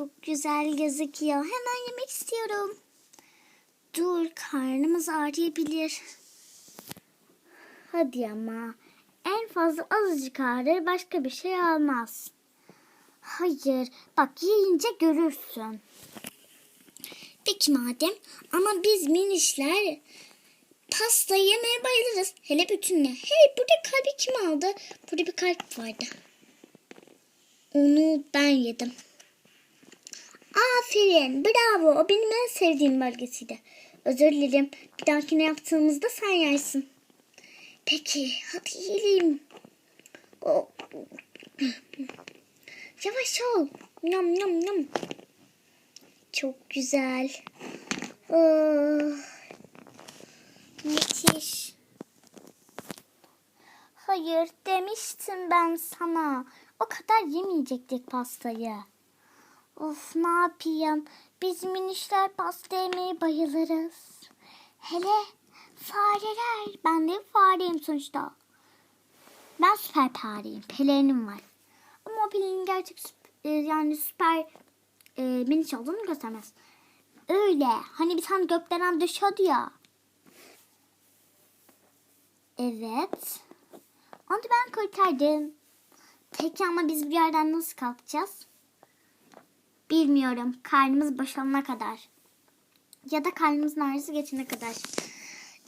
Çok güzel gözüküyor. Hemen yemek istiyorum. Dur karnımız ağrıyabilir. Hadi ama. En fazla azıcık ağrır başka bir şey almaz. Hayır bak yiyince görürsün. Peki madem ama biz minişler pasta yemeye bayılırız. Hele bütünle. Hey burada kalbi kim aldı? Burada bir kalp vardı. Onu ben yedim. Aferin bravo o benim en sevdiğim bölgesiydi. Özür dilerim bir dahakine yaptığımızda sen yersin. Peki hadi yiyelim. O- Yavaş ol. Nam nam nam. Çok güzel. Oh. Müthiş. Hayır demiştim ben sana. O kadar yemeyecektik pastayı. Of ne yapayım? Biz minişler pasta yemeye bayılırız. Hele fareler. Ben de fareyim sonuçta. Ben süper fareyim. Pelerinim var. Ama o pelerin gerçek süp- e, yani süper e, miniş olduğunu göstermez. Öyle. Hani bir tane gökdelen düşüyordu ya. Evet. Onu ben kurtardım. Peki ama biz bir yerden nasıl kalkacağız? Bilmiyorum. Karnımız boşalana kadar. Ya da karnımızın ağrısı geçene kadar.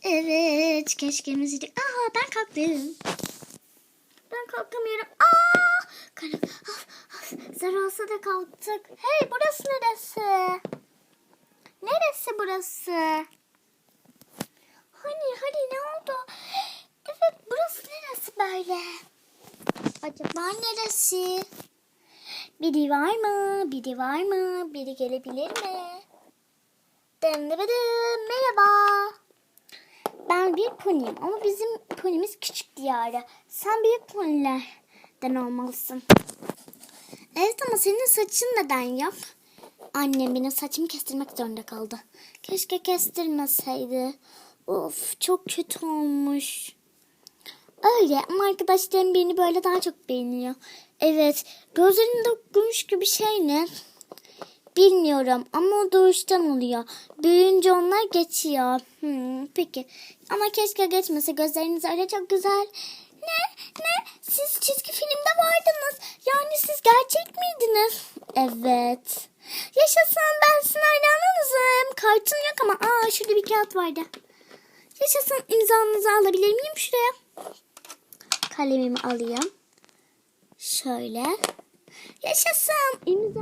Evet. Keşke müzik. Aa ben kalktım. Ben kalkamıyorum. Aa! Karım. Ah, ah, Zar olsa da kalktık. Hey burası neresi? Neresi burası? Hani hani ne oldu? Evet burası neresi böyle? Acaba neresi? Biri var mı? Biri var mı? Biri gelebilir mi? Dım dım dım. Merhaba. Ben bir poniyim ama bizim ponimiz küçük diyarı. Sen büyük ponilerden olmalısın. Evet ama senin saçın neden yap? Annem benim saçımı kestirmek zorunda kaldı. Keşke kestirmeseydi. Of çok kötü olmuş. Öyle ama arkadaşlarım beni böyle daha çok beğeniyor. Evet gözlerinde gümüş gibi şey ne? Bilmiyorum ama o doğuştan oluyor. Büyüyünce onlar geçiyor. Hmm, peki ama keşke geçmese gözleriniz öyle çok güzel. Ne? Ne? Siz çizgi filmde vardınız. Yani siz gerçek miydiniz? Evet. Yaşasın ben sizin hayranınızım. Kartım yok ama aa şurada bir kağıt vardı. Yaşasın imzanızı alabilir miyim şuraya? Kalemimi alayım. Şöyle. Yaşasın imza.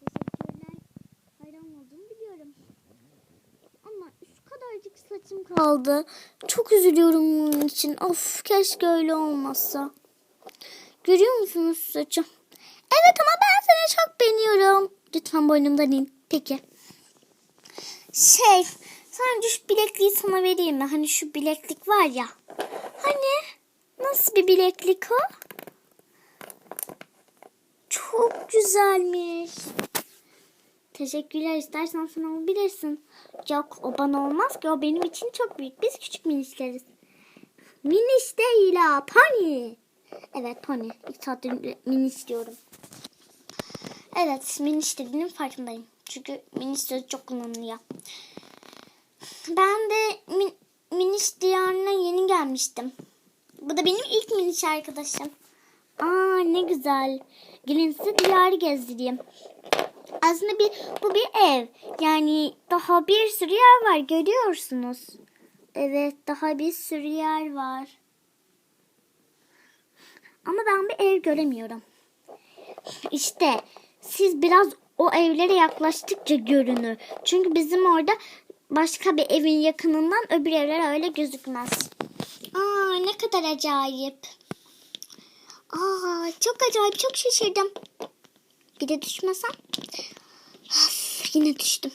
Teşekkürler. Hayran olduğumu biliyorum. Ama şu kadarcık saçım kaldı. Çok üzülüyorum bunun için. Of keşke öyle olmazsa. Görüyor musunuz saçım? Evet ama ben seni çok beğeniyorum. Lütfen boynumdan in. Peki. Şey, sana şu bilekliği sana vereyim mi? Hani şu bileklik var ya. Nasıl bir bileklik o? Çok güzelmiş. Teşekkürler. İstersen sen alabilirsin. Yok o bana olmaz ki. O benim için çok büyük. Biz küçük minişleriz. Miniş değil ha. Pony. Evet pony. İlk saattir miniş diyorum. Evet miniş dediğinin farkındayım. Çünkü miniş sözü çok kullanılıyor. Ben de min, miniş diyarına yeni gelmiştim. Bu da benim ilk miniş arkadaşım. Aa ne güzel. Gelin size diyarı gezdireyim. Aslında bir bu bir ev. Yani daha bir sürü yer var görüyorsunuz. Evet daha bir sürü yer var. Ama ben bir ev göremiyorum. İşte siz biraz o evlere yaklaştıkça görünür. Çünkü bizim orada başka bir evin yakınından öbür evler öyle gözükmez. Aa ne kadar acayip. Aa çok acayip çok şaşırdım. Bir de düşmesem. Of, yine düştüm.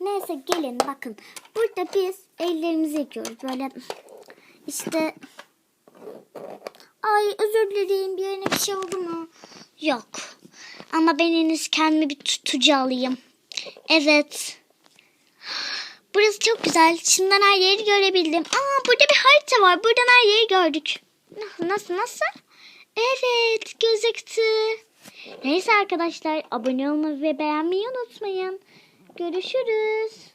Neyse gelin bakın. Burada biz ellerimizi yıkıyoruz. Böyle işte Ay özür dilerim bir yerine bir şey oldu mu? Yok. Ama ben henüz kendime bir tutucu alayım. Evet. Burası çok güzel. Şimdiden her yeri görebildim. Aa burada bir harita var. Buradan her yeri gördük. Nasıl nasıl? Evet gözüktü. Neyse arkadaşlar abone olmayı ve beğenmeyi unutmayın. Görüşürüz.